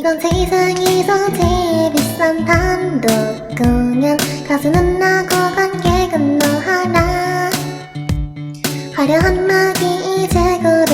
이건 세상에서 제일 비싼 단독 공연 가수는 나고 관객은 너 하나 화려한 막이 제고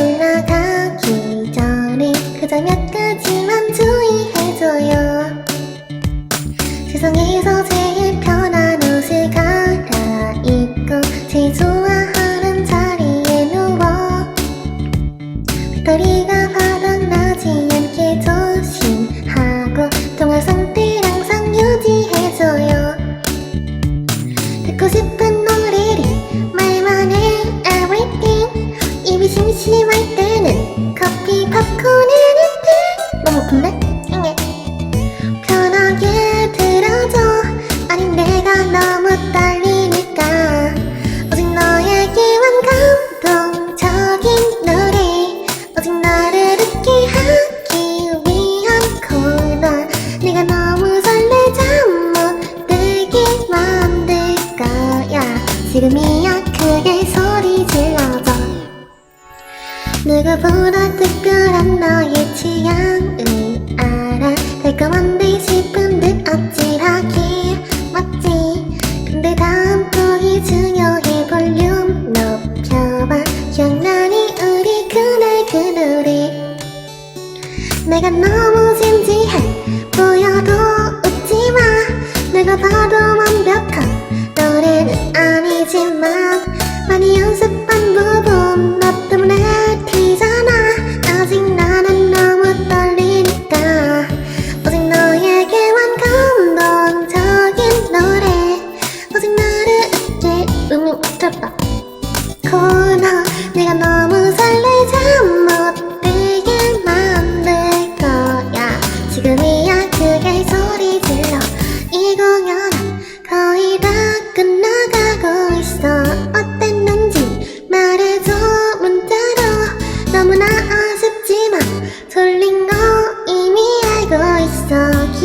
소리 질러줘 누구보다 특별한 너의 취향을 알아. 달콤한데 싶은 듯 어찌하기 맞지? 근데 다음 곡이 중요해 볼륨.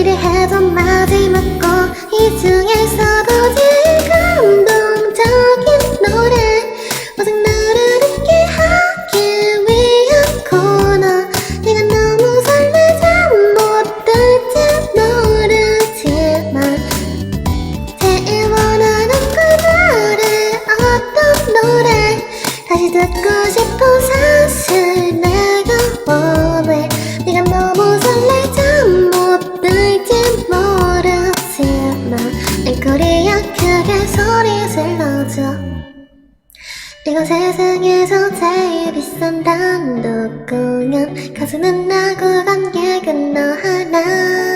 지배하던 마지막 곡 이 중에서 보질 감동적인 노래. 오직 너를 느끼 하기 위한 코너. 내가 너무 설레자 못할지 모르지만 제일 원하는 그 노래 어떤 노래 다시 듣고 싶은 이건 세상에서 제일 비싼 단독 공연. 가수는 나고 관객은 너 하나.